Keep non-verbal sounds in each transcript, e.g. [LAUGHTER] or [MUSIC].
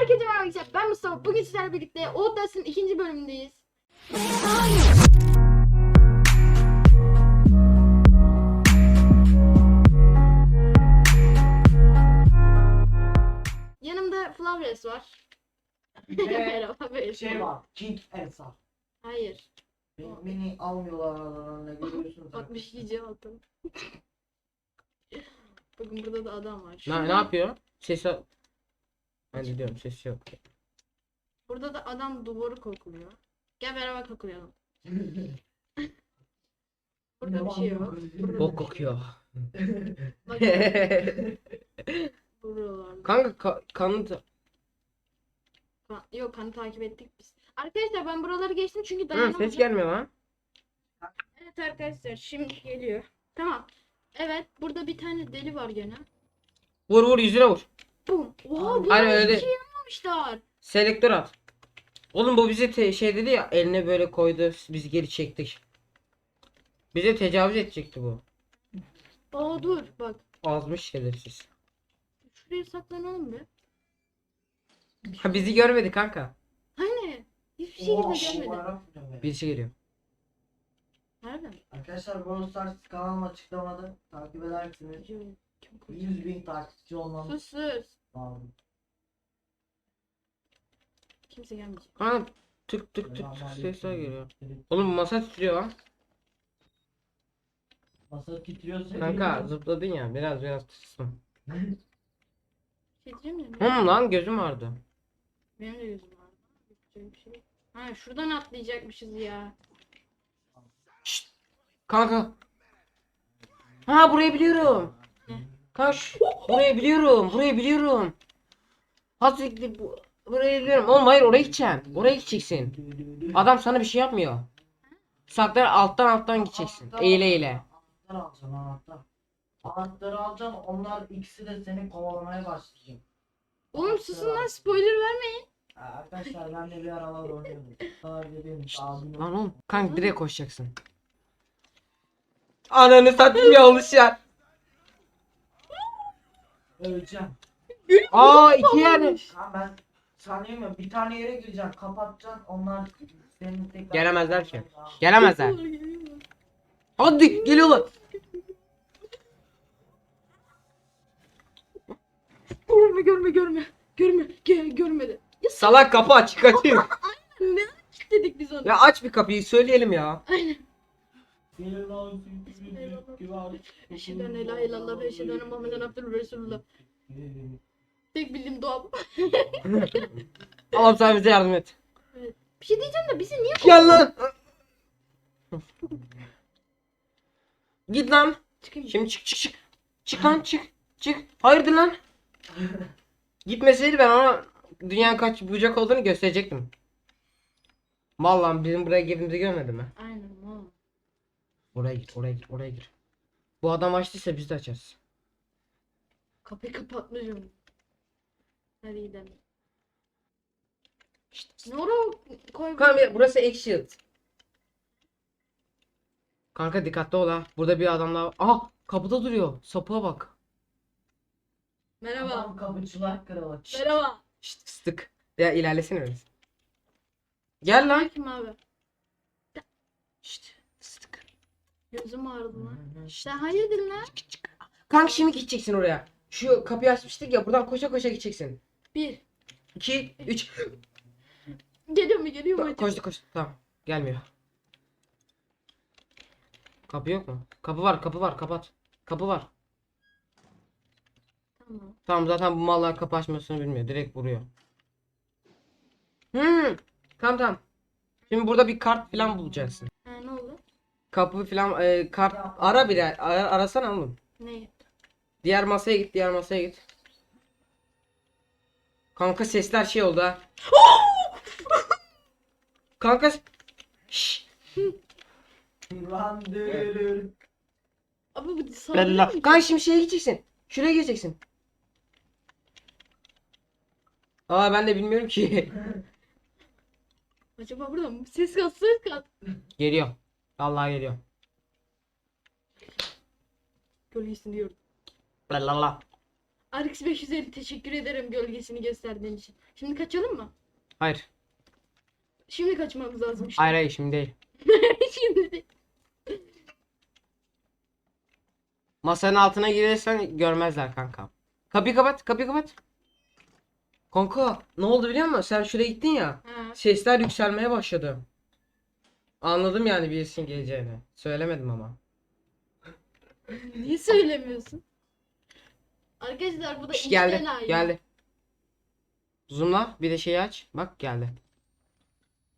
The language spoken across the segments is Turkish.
Herkese merhaba arkadaşlar. Ben Mustafa. Bugün sizlerle birlikte Outlast'ın ikinci bölümündeyiz. Yanımda Flavres var. [LAUGHS] merhaba. Bir şey var. King Elsa. Hayır. Beni, beni almıyorlar aralarında görüyorsunuz. [LAUGHS] 62 altın. [LAUGHS] Bakın burada da adam var. Ne, ne yapıyor? Ses al- Ben de diyorum ses yok. Burada da adam duvarı kokluyor. Gel beraber koklayalım. [LAUGHS] Burada bir şey yok. Burada Bok kokuyor. Bak buralarda. Kanka ka kanı da- Kan- Yok kanı takip ettik biz. Arkadaşlar ben buraları geçtim çünkü Hı, dayanamadım. ses gelmiyor lan. Evet arkadaşlar şimdi geliyor. Tamam. Evet burada bir tane deli var gene. Vur vur yüzüne vur. Bum. Oha bu Hayır, hiçbir öyle şey yapmamışlar. Selektör at. Oğlum bu bize te- şey dedi ya eline böyle koydu biz geri çektik. Bize tecavüz edecekti bu. Aa dur bak. Azmış şerefsiz. Şuraya saklanalım bir. Ha bizi görmedi kanka. Hani hiçbir şekilde görmedim. Birisi geliyor. Nereden? Arkadaşlar Stars kanalım açıklamada takip edersiniz. Koydu? 100 bin takipçi olmam Sus sus. lazım. Kimse gelmeyecek. Ha tık tık tık tık sesler geliyor. Oğlum masa titriyor lan. Masa titriyorsa Kanka zıpladın ya biraz biraz. Şey diyeceğim ya. Hım lan gözüm vardı. Benim de gözüm var. Yapacak bir şey yok. Ha şuradan atlayacakmışız ya. Şşt. Kanka. Ha burayı biliyorum. Şu- burayı biliyorum. Burayı biliyorum. Hasretli bu. Burayı biliyorum. Oğlum hayır oraya gideceksin. Oraya gideceksin. Adam sana bir şey yapmıyor. Saklar alttan alttan gideceksin. Eğile eğile. Anahtar alacaksın anahtar. Anahtarı alacaksın onlar ikisi de seni kovalamaya başlayacak. Oğlum susun lan spoiler vermeyin. Arkadaşlar ben de bir aralar abim [LAUGHS] Lan oğlum kanka direkt koşacaksın. Ananı satayım yanlış yer. Öleceğim. Aa iki yani. Ha ben sanıyorum ya bir tane yere gireceksin kapatacaksın onlar senin tekrar Gelemezler ki. Gelemezler. Hadi geliyorlar. Görme görme görme. Görme. Görmedi. Ya Salak kapı aç kaçayım. [LAUGHS] ne dedik biz onu? Ya aç bir kapıyı söyleyelim ya. Aynen. Eyvallah. Eşheden la ilallah ve eşheden Muhammeden Abdül Resulullah. Tek bildiğim dua bu. [LAUGHS] Allah'ım sen bize yardım et. Bir şey diyeceğim de bizi niye Gel lan. Git lan. çıkayım? Şimdi çık çık çık. Çık lan çık. Çık. Hayırdır lan. Gitmeseydi ben ona dünyanın kaç bucak olduğunu gösterecektim. Vallahi bizim buraya girdiğimizi görmedi mi? Aynen oğlum. Oraya gir, oraya gir, oraya gir. Bu adam açtıysa biz de açarız. Kapıyı kapatmışım. Hadi gidelim. Şşt, Ne oraya koy? Kanka burası Exit. Kanka dikkatli ol ha. Burada bir adam daha. Aha kapıda duruyor. Sapığa bak. Merhaba. Adam kapıcılar kralı. Merhaba. Şşt fıstık. Ya ilerlesene biraz. Gel lan. Kim abi? Şşt. Gözüm ağrıdı lan. [LAUGHS] Sen hayırdır lan? Kanka şimdi gideceksin oraya. Şu kapıyı açmıştık ya buradan koşa koşa gideceksin. Bir. 2 3 Geliyor mu geliyor mu? acaba? koştu koştu. Tamam. Gelmiyor. Kapı yok mu? Kapı var, kapı var. Kapat. Kapı var. Tamam. Tamam zaten bu mallar kapı açmasını bilmiyor. Direkt vuruyor. Hmm. Tamam tamam. Şimdi burada bir kart falan bulacaksın. Kapı falan e, kart ara bir ara, arasana oğlum. Ne? Diğer masaya git, diğer masaya git. Kanka sesler şey oldu ha. [GASPS] Kanka Şşş. Lan dürür. Abi bu Bella. mu? Kanka şimdi şeye gideceksin. Şuraya gireceksin. Aa ben de bilmiyorum ki. Acaba burada mı? Ses kat ses kat. geliyor. Vallahi geliyor. Gölgesini gördüm. La la la. RX 550 teşekkür ederim gölgesini gösterdiğin için. Şimdi kaçalım mı? Hayır. Şimdi kaçmamız lazım işte. Hayır hayır şimdi değil. [LAUGHS] Şimdi Masanın altına girersen görmezler kanka. Kapıyı kapat, kapıyı kapat. Kanka, ne oldu biliyor musun? Sen şuraya gittin ya. Ha. Sesler yükselmeye başladı. Anladım yani birisinin geleceğini. Söylemedim ama. Niye söylemiyorsun? Arkadaşlar bu da Şş, geldi, ayı. geldi. Zoomla, bir de şeyi aç. Bak geldi.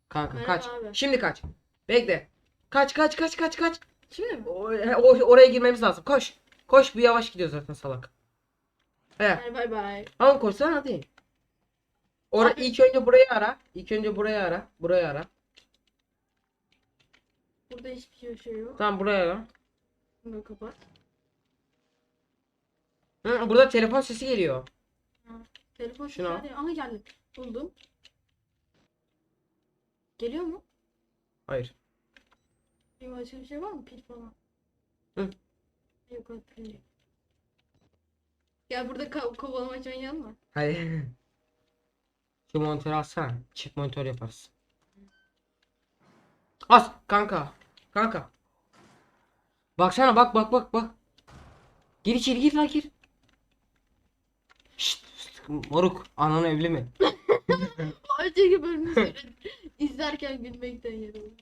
Kanka Merhaba kaç. abi. Şimdi kaç. Bekle. Kaç kaç kaç kaç kaç. Şimdi mi? O, o- oraya girmemiz lazım. Koş. Koş bu yavaş gidiyor zaten salak. He. Hadi bay bay. Tamam koşsana hadi. Ora Abi- ilk önce burayı ara. İlk önce burayı ara. Burayı ara. Burada hiçbir şey yok. Tamam burayı ara. Bunu kapat. Hı, burada telefon sesi geliyor. Telefon Şunu sesi arıyor. Aha geldi. Buldum. Geliyor mu? Hayır. Bir başka bir şey var mı? Pil falan. Hı. Yok hadi pil yok. Gel burada ko kovalamaç oynayalım mı? Hadi. [LAUGHS] Şu monitörü alsana. Çift monitör yaparız. As kanka. Kanka. Baksana bak bak bak bak. Gir içeri gir lan gir. Şşt, şşt, moruk anan evli mi? [LAUGHS] Önceki bölümü söyledim. İzlerken gülmekten yarıldım.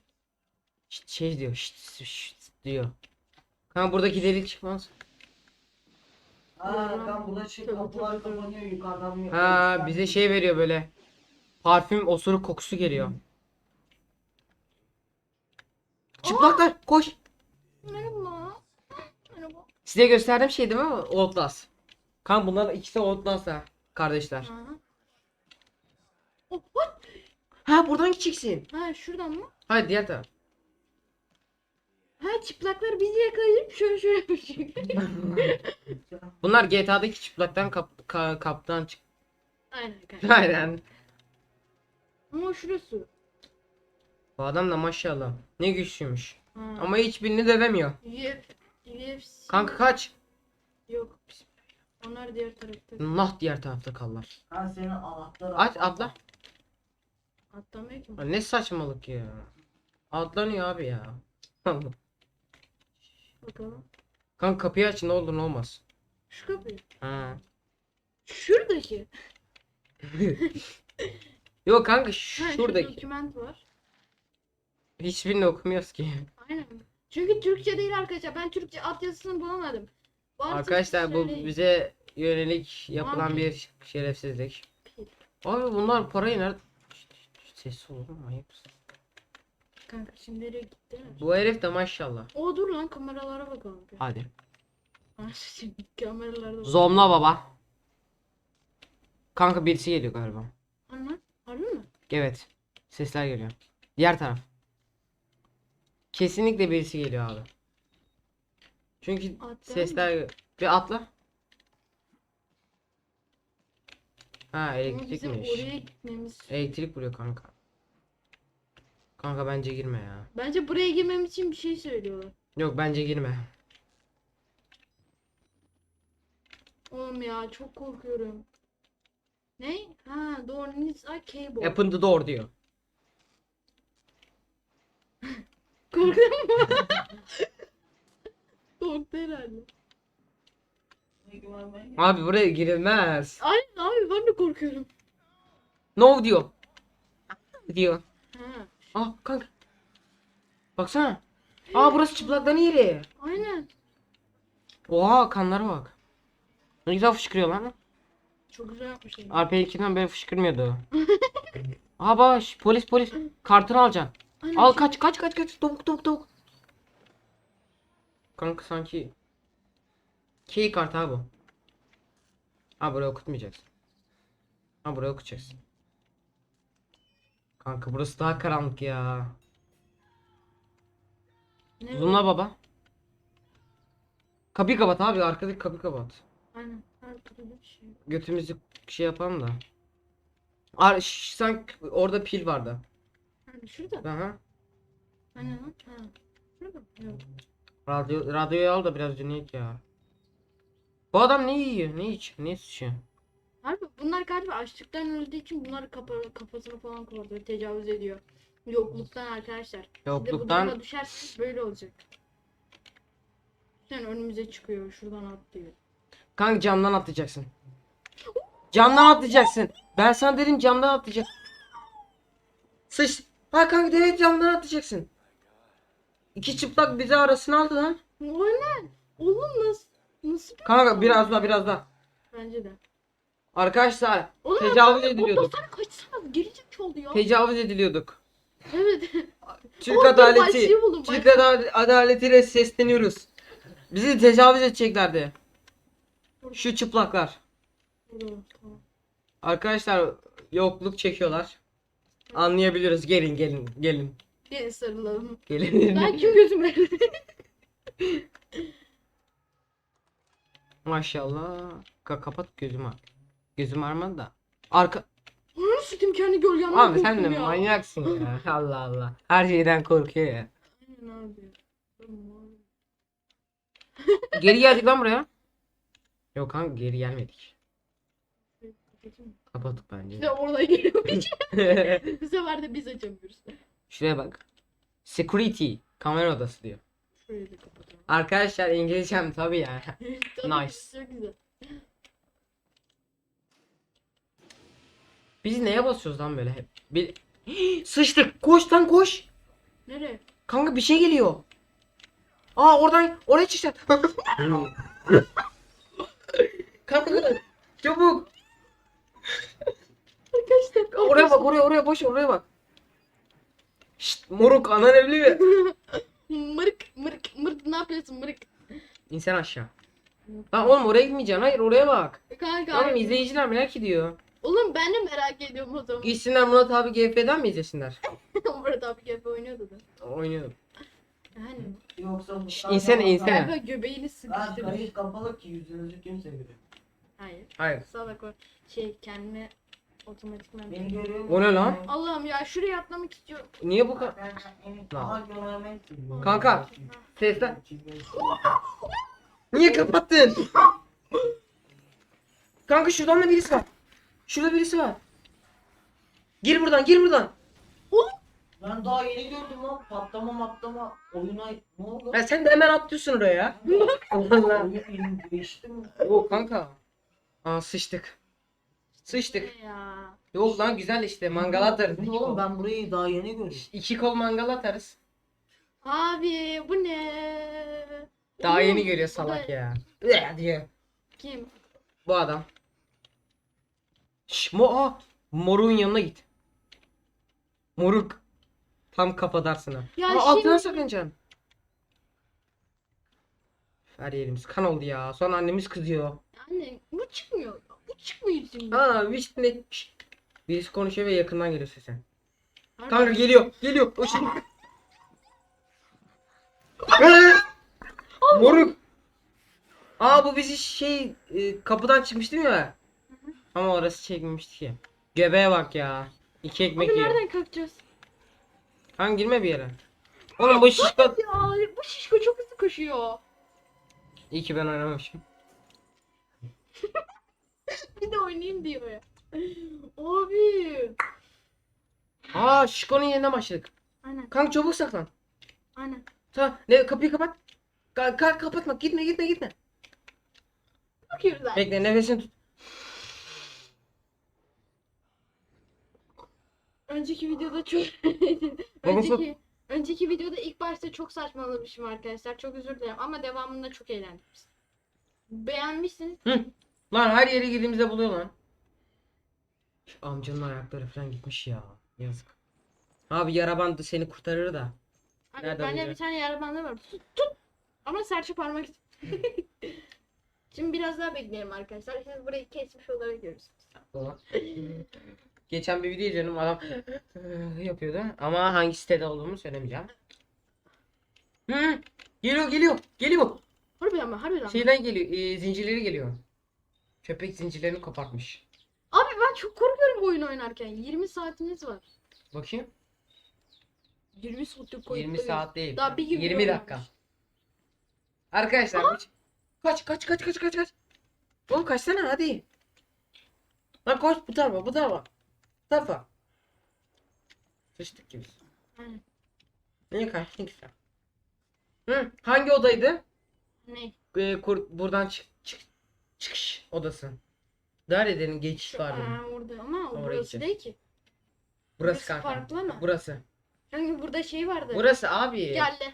Şşt, şey diyor. Şşt, şşt diyor. Kanka buradaki delik çıkmaz. Aa kan bulaşık kapılar kapanıyor yukarıdan Ha bize şey veriyor böyle. Parfüm osuruk kokusu geliyor. Çıplaklar koş. Merhaba. Merhaba. Size gösterdiğim şey değil mi? Outlast. Kan bunlar ikisi Outlast ha. Kardeşler. Ha. Oh, what? Ha buradan gideceksin. Ha şuradan mı? Hadi diğer taraf. Ha çıplaklar bizi yakalayıp şöyle şöyle yapacak. [LAUGHS] Bunlar GTA'daki çıplaktan kap, ka- kaptan çık. Aynen. Aynen. Ama şurası. Bu adam da maşallah. Ne güçlüymüş. Ha. Ama hiçbirini dövemiyor. Uf, UFC. Kanka kaç. Yok. Onlar diğer tarafta. Nah diğer tarafta kallar. Kan senin anahtarı Aç atla. Atlamıyor ki. Ne saçmalık ya. Atlanıyor abi ya. [LAUGHS] Bakalım. Kanka kapıyı aç ne olur ne olmaz. Şu kapıyı. Ha. Şuradaki. [LAUGHS] Yok kanka Ha, şu şuradaki. doküment var. Hiçbirini okumuyoruz ki. Aynen. Çünkü Türkçe değil arkadaşlar. Ben Türkçe altyazısını bulamadım. Varsa Arkadaşlar bu söyleyin. bize yönelik yapılan Vampir. bir şerefsizlik. Abi bunlar parayı nerede? Şşt, şşt, Sessiz olur mu? Ayıp. Kanka şimdi nereye gitti? Bu herif de maşallah. O dur lan kameralara bakalım. bir. Hadi. Anasını kameralarda bak. Zomla baba. Kanka birisi geliyor galiba. Anla. Harbi mi? Evet. Sesler geliyor. Diğer taraf. Kesinlikle birisi geliyor abi. Çünkü Atlayalım sesler bir atla. Ha Ama bizim elektrikmiş. oraya gitmemiz. Elektrik vuruyor kanka. Kanka bence girme ya. Bence buraya girmemiz için bir şey söylüyorlar. Yok bence girme. Oğlum ya çok korkuyorum. Ne? Ha, door needs a cable. Open the door diyor. Korktun mu? [LAUGHS] Korktu herhalde. Abi buraya girilmez. Aynen abi ben de korkuyorum. No diyor. Diyor. Ha, Ah kanka. Baksana. Aa burası çıplakların yeri. aynen. Oha kanlara bak. Ne güzel fışkırıyor lan. Çok güzel yapmışlar. RP2'den böyle fışkırmıyordu. [LAUGHS] Aa baş polis polis. Kartını alacaksın. Aynen, Al şimdi- kaç kaç kaç kaç. Tavuk tavuk tavuk. Kanka sanki. Key kart abi. Ha buraya okutmayacaksın. Ha buraya okutacaksın. Kanka burası daha karanlık ya. Ne Zoomla baba. Kapıyı kapat abi arkadaki kapıyı kapat. Aynen. Şey. Götümüzü şey yapalım da. Ar sanki orada pil vardı. Şurada. Aha. Lan. Ha. Şurada. Yok. Radyo radyoyu al da biraz dinleyek ya. Bu adam ne yiyor? Ne içiyor? Ne sıçıyor? Harbi bunlar galiba açlıktan öldüğü için bunlar kapa kafasını falan kullanıyor, tecavüz ediyor. Yokluktan arkadaşlar. Siz de bu Yokluktan düşerseniz böyle olacak. Sen önümüze çıkıyor, şuradan atlıyor. kanka camdan atlayacaksın. Camdan atlayacaksın. Ben sana dedim camdan atlayacak. Sıç. Ha kanka evet camdan atlayacaksın. İki çıplak bizi arasına aldı lan. Ne? Oğlum nasıl? Nasıl? bir- Kanka biraz daha biraz daha. Bence de. Arkadaşlar Oğlum tecavüz O ediliyorduk. sana kaçsana gerizekalı oldu ya. Tecavüz ediliyorduk. evet. Türk Oğlum, adaleti. buldum, Türk başlığı. ada- adaletiyle sesleniyoruz. Bizi tecavüz edeceklerdi. Şu çıplaklar. Arkadaşlar yokluk çekiyorlar. Anlayabiliyoruz. Gelin gelin gelin. Gelin sarılalım. Gelin. Lan kim gözüme? Maşallah. Ka kapat gözümü. Gözüm armadı da. Arka. Onu sütüm kendi gölgemden Abi sen de ya. manyaksın ya. Allah Allah. Her şeyden korkuyor ya. Aynen abi. Geri geldik lan buraya. Yok kanka geri gelmedik. Kapattık bence. İşte orada geliyor bir [LAUGHS] şey. Bu sefer de biz açamıyoruz. Şuraya bak. Security. Kamera odası diyor. Şurayı da kapatalım. Arkadaşlar İngilizcem tabii ya. [LAUGHS] Tabii, Nice. Çok güzel. Biz neye basıyoruz lan böyle hep? Bir... [GASPS] Sıçtık. Koş lan koş. Nereye? Kanka bir şey geliyor. Aa oradan oraya çıkacak. [LAUGHS] Kanka çabuk. Arkadaşlar Oraya bak oraya oraya boş ver, oraya bak. Şşt [LAUGHS] moruk anan evli mi? Mırık mırık mırık ne yapıyorsun mırık? İnsan aşağı. Lan oğlum oraya gitmeyeceksin. Hayır oraya bak. Kanka. Oğlum izleyiciler merak ediyor. Oğlum ben de merak ediyorum o zaman. Gitsinler Murat abi GF'den mi izlesinler? [LAUGHS] Burada abi gibi oynuyordu da. Oynuyorum. Yani. Yoksa Mustafa insene, insene. Galiba göbeğini Lan sıkıştırmış. kayıt kapalı ki yüzünüzü kimse görüyor. Hayır. Hayır. Salak o şey kendine otomatikman. Beni görüyor musun? O ne lan? Allah'ım ya şuraya atlamak istiyorum. Niye bu kadar? Aha görmemek istiyorum. Kanka, Sesler. Niye kapattın? Kanka şuradan da birisi var. Şurada birisi var. Gir buradan gir buradan. Ben daha yeni gördüm lan patlama matlama oyuna ne oldu? Ya sen de hemen atlıyorsun oraya ya. Allah. Oyun değişti mi? Yok kanka. Aa sıçtık. Sıçtık. Ne ya? Yok lan güzel işte mangal atarız. İki Oğlum kol. ben burayı daha yeni gördüm. İki kol mangal atarız. Abi bu ne? Daha Oğlum, yeni görüyor bu salak da- ya. Üeh diyor. Kim? Bu adam. Şş, mo aa, morun yanına git. Moruk. Tam kafadarsın ha. Ya Aa, şimdi- altına sakınacaksın. Her yerimiz kan oldu ya. Sonra annemiz kızıyor. Anne bu çıkmıyor. Bu çıkmıyor şimdi. Aa işte Şşt. Birisi konuşuyor ve yakından geliyor sesi. Harbi. Kanka geliyor. Geliyor. O şey. [LAUGHS] Moruk. Aa bu bizi şey e, kapıdan çıkmıştı ya. Ama orası çekmemişti ki. Göbeğe bak ya. İki ekmek Abi yiyor. nereden kalkacağız? Kanka girme bir yere. Oğlum bu şişko. Ya bu şişko çok hızlı koşuyor. İyi ki ben oynamamışım. [LAUGHS] Bir de oynayayım diyor ya. Abi. Aa şişkonun yerine başladık. Aynen Kanka çabuk saklan. aynen. Tamam. Ne kapıyı kapat. Ka ka- kapatma. Gitme gitme gitme. Bakıyoruz abi. Bekle nefesini tut. Önceki videoda çok [LAUGHS] önceki önceki videoda ilk başta çok saçmalamışım arkadaşlar. Çok özür dilerim ama devamında çok eğlendik Beğenmişsiniz. Lan her yere girdiğimizde buluyor lan. Şu amcanın ayakları falan gitmiş ya. Yazık. Abi yara bandı seni kurtarır da. Hani Nereden bende bir tane yara bandı var. Tut, tut. Ama serçe parmak. [LAUGHS] Şimdi biraz daha bekleyelim arkadaşlar. Siz burayı kesmiş olarak görürsünüz. Ulan. Geçen bir video izledim adam [LAUGHS] yapıyordu ama hangi sitede olduğumu söylemeyeceğim. Hı, geliyor geliyor geliyor. Harbi ama harbi ama. Şeyden geliyor e, zincirleri geliyor. Köpek zincirlerini kopartmış. Abi ben çok korkuyorum bu oyun oynarken. 20 saatimiz var. Bakayım. 20 saattir 20 kayıttayız. saat değil. Daha bir gün 20 oynamış. dakika. Arkadaşlar kaç kaç kaç kaç kaç kaç kaç. Oğlum kaçsana hadi. Lan koş bu tarafa bu tarafa. Bu tarafa. Sıçtık gibi. Aynen. Niye kaçtın ki sen? Hı, hangi odaydı? Ne? Ee, kur, buradan çık, çık, çıkış odası. Dairelerin geçiş var benim. aa, orada ama o Oraya burası gideceğiz. değil ki. Burası burası kanka. farklı mı? Burası. Çünkü burada şey vardı. Burası abi. Geldi.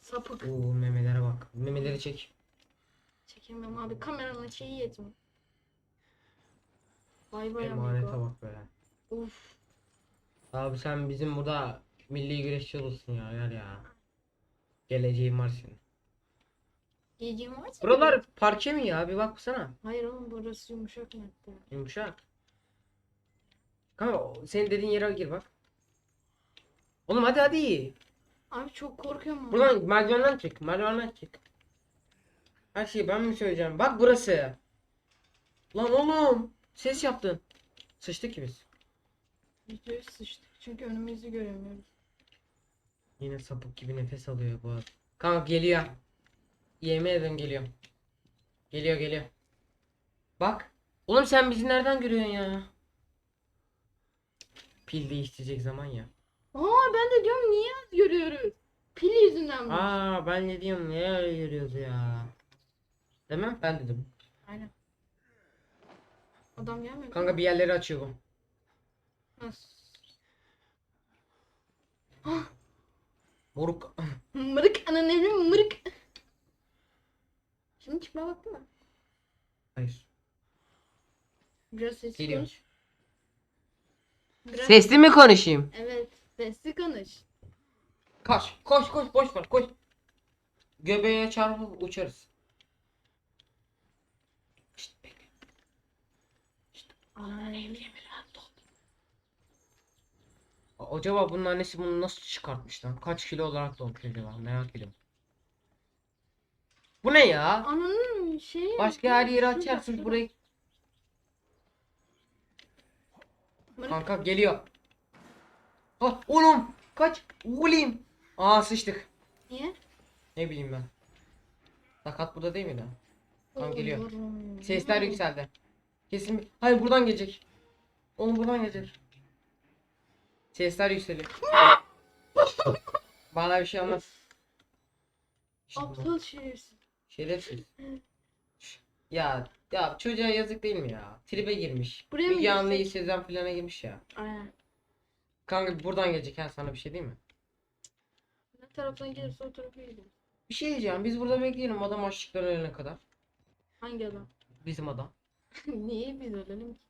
Sapık. Oo memelere bak. Memeleri çek. Çekemiyorum abi. Kameranın şeyi yetmiyor. Vay vay Emanete amigo. bak böyle. Uf. Abi sen bizim burada milli güreşçi olursun ya gel ya. Geleceğin var senin. Yiyeceğim var mı? Buralar parke mi ya? Bir baksana. Hayır oğlum burası yumuşak madde. Yumuşak. Kanka senin dediğin yere gir bak. Oğlum hadi hadi. Abi çok korkuyorum. ama. Buradan merdivenden çık. Merdivenden çık. Her şeyi ben mi söyleyeceğim? Bak burası. Lan oğlum. Ses yaptın. Sıçtık ki biz. Videoyu sıçtık. Çünkü önümüzü göremiyoruz. Yine sapık gibi nefes alıyor bu adam. Kanka geliyor. Yemin ederim geliyor. Geliyor geliyor. Bak. Oğlum sen bizi nereden görüyorsun ya? Pil değiştirecek zaman ya. Aa ben de diyorum niye az görüyoruz? Pil yüzünden mi? Aa ben ne diyorum ne öyle görüyoruz ya. Değil mi? Ben dedim. Aynen. Adam gelmiyor. Kanka bir yerleri açıyor bu. Nasıl? Moruk. mırık ananı mırık. Şimdi çıkma vakti mi? Hayır. Biraz sesli Geliyor. konuş. Biraz... Sesli mi konuşayım? Evet. Sesli konuş. Koş koş koş boş ver koş. Göbeğe çarpıp uçarız. Şşt, bekle. Ay. Acaba bunun annesi bunu nasıl çıkartmış lan? Kaç kilo olarak doğmuş acaba? Merak ediyorum. Bu ne ya? Ananın şeyi. Başka her yeri açarsın burayı. Kanka geliyor. Ah oğlum kaç. Oğlum. Aa sıçtık. Niye? Ne bileyim ben. Sakat burada değil miydi? Tamam, geliyor. Sesler yükseldi. Kesin Hayır buradan gelecek. Oğlum buradan gelecek. Sesler yükseliyor. [LAUGHS] Bana bir şey olmaz. İşte. Aptal şerefsiz. Şerefsiz. Ya ya çocuğa yazık değil mi ya? Tribe girmiş. Buraya mı Müge Anlı'yı girsek? Sezen filana girmiş ya. Aynen. Kanka buradan gelecek ha sana bir şey değil mi? Ne taraftan gelirse o tarafa gidelim. Bir şey diyeceğim. Biz burada bekleyelim adam açlıktan ölene kadar. Hangi adam? Bizim adam. [LAUGHS] Niye biz ölelim ki?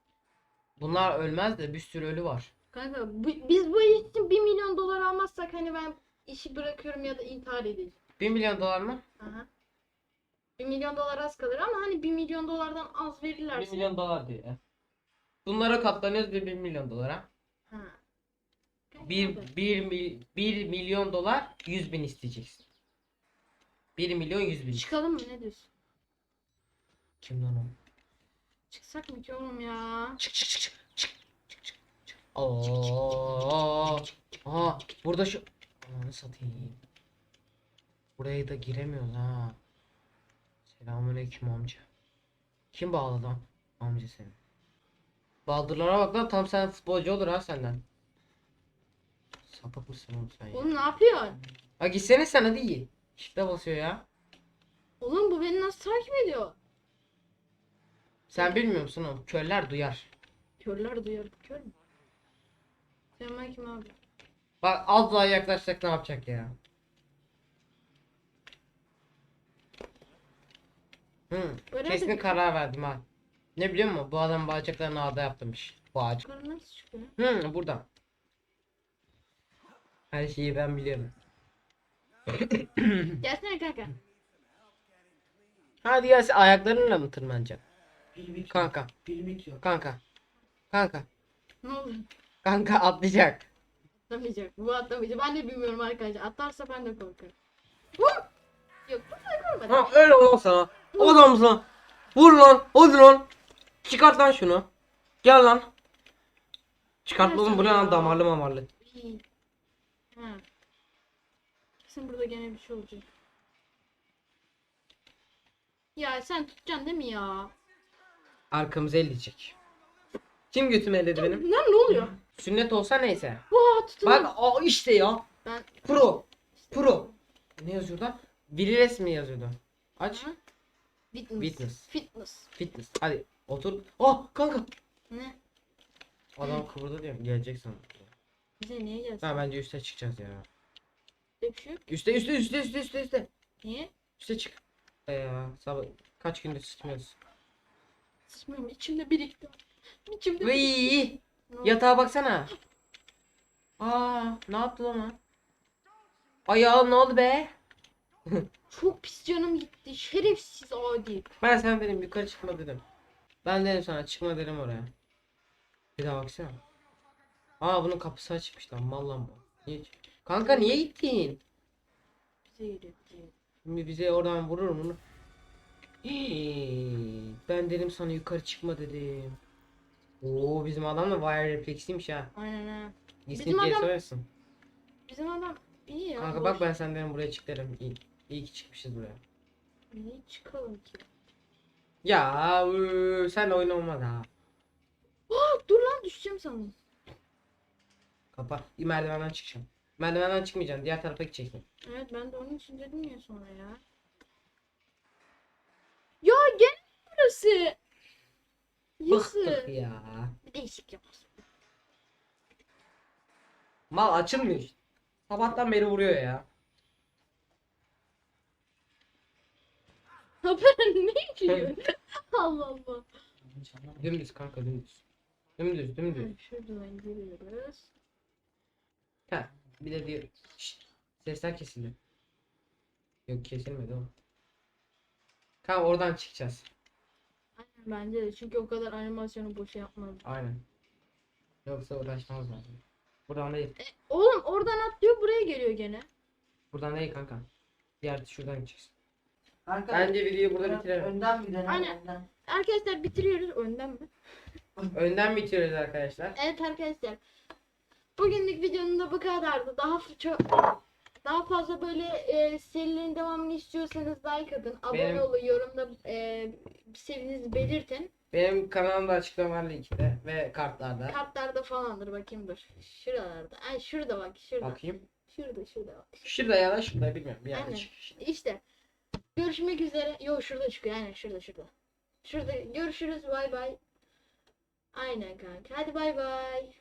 Bunlar ölmez de bir sürü ölü var. Kanka bu- biz bu iş için 1 milyon dolar almazsak hani ben işi bırakıyorum ya da intihar edeceğim. 1 milyon dolar mı? Aha. 1 milyon dolar az kalır ama hani 1 milyon dolardan az 1 verirlerse. milyon dolar diye. Bunlara katlanıyoruz bir 1 milyon dolara. Ha. 1, 1, mil, 1 milyon dolar 100 bin isteyeceksin. 1 milyon 100 bin. Çıkalım mı ne diyorsun? Kim lan o? Çıksak mı ki oğlum ya? Çık çık çık çık. Çık çık burada şu Ananı satayım. Buraya da giremiyoruz ha. Selamünaleyküm amca. Kim bağladı? Amca seni. Baldırlara bak lan tam sen futbolcu olur ha senden. Sapık mısın oğlum sen ya? Oğlum ne yapıyorsun? Ha gitsene sen hadi iyi. Shift'e basıyor ya. Oğlum bu beni nasıl takip ediyor? Sen bilmiyor musun oğlum? Körler duyar. Körler duyar. Kör mü? Selamünaleyküm abi. Bak az daha yaklaşsak ne yapacak ya? Hı, Öyle kesin mi? karar verdim ha. Ne biliyor musun? Bu adam bacaklarını ağda yaptırmış. Bu ağaç. Yukarı nasıl çıkıyor? Hı, burada. Her şeyi ben biliyorum. [COUGHS] Gelsene kanka. Hadi ya sen ayaklarınla mı tırmanacaksın? Bitiyor. Kanka, Pil bitiyor. kanka. Kanka, Ne oldu? kanka atlayacak. Atlamayacak. Bu atlamayacak. Ben de bilmiyorum arkadaşlar. Atlarsa ben de korkarım. Yok bu da korkmadı. Ha öyle lan sana. Adam lan. Vur lan. Hadi lan. Çıkart lan şunu. Gel lan. Çıkart oğlum bu ne lan damarlı mamarlı. Ha. Kesin burada gene bir şey olacak. Ya sen tutacaksın değil mi ya? Arkamıza elleyecek. Kim götümü elledi benim? Lan ne oluyor? Sünnet olsa neyse. Vaa tutun. Bak o işte ya. Ben Pro. Pro. Ne yazıyor da? Vililes mi yazıyordu? Aç. Hı? Fitness. Fitness. Fitness. Fitness. Hadi otur. Oh kanka. Ne? Adam kıvırdı diyorum. Gelecek sandım. Bize niye gelsin? Ha bence üste çıkacağız ya. Öyle bir şey yok. Üste üste üste üste üste üste. Niye? Üste çık. E ya sabah kaç gündür sıçmıyoruz. Sıçmıyorum içimde birikti. İçimde birikti. Yatağa baksana. Aa ne yaptı lan o? Ayağım ne oldu be? [LAUGHS] Çok pis canım gitti. Şerefsiz adi. Ben sen dedim yukarı çıkma dedim. Ben dedim sana çıkma dedim oraya. Bir daha baksana. Aa bunun kapısı açmış lan mal lan bu. Niye? Kanka niye gittin? Bize geliyor. Şimdi bize oradan vurur bunu. Hii, Ben dedim sana yukarı çıkma dedim. Oo bizim adam da wire refleksiymiş ha. Aynen ha. Gitsin Bizim diye adam- söylersin. Bizim adam iyi ya. Kanka boş. bak ben sen dedim buraya çık derim. İyi, iyi ki çıkmışız buraya. Niye çıkalım ki? Ya ıı, sen oyun olmaz ha. Aa, dur lan düşeceğim sandım. Kapa. Merdivenden çıkacağım. Merdivenden çıkmayacaksın. Diğer tarafa gideceksin. Evet ben de onun için dedim ya sonra ya. Ya gel burası. Bıktık Yazık. ya. Bir değişik yapar. Mal açılmıyor işte. Sabahtan beri vuruyor ya. Haber ne içiyor? Allah Allah. Dümdüz kanka dümdüz. Dümdüz dümdüz. Şuradan giriyoruz. Ha bir de diyor. Şşt, sesler kesildi. Yok kesilmedi o. Kanka oradan çıkacağız. Aynen bence de çünkü o kadar animasyonu boşa yapmadım. Aynen. Yoksa uğraşmaz lazım. Buradan değil. Oğlum oradan atlıyor buraya geliyor gene. Buradan değil kanka. Diğer şuradan gideceksin. Kanka, Bence videoyu burada bitirelim. Önden dene. Aynen. Önden. Arkadaşlar bitiriyoruz önden mi? Önden bitiriyoruz arkadaşlar. Evet arkadaşlar. Bugünlük videonun da bu kadardı. Daha çok daha fazla böyle e, serilerin devamını istiyorsanız like atın, abone Benim- olun, yorumda e, sevdiğinizi belirtin. Benim kanalımda açıklama linkte ve kartlarda. Kartlarda falandır bakayım dur. Şuralarda. Ay şurada bak şurada. Bakayım. Şurada şurada bak. Şurada ya da şurada bilmiyorum. Bir yerde Aynen. çıkıyor işte. Görüşmek üzere. Yok şurada çıkıyor. Aynen şurada şurada. Şurada görüşürüz. Bay bay. Aynen kanka. Hadi bay bay.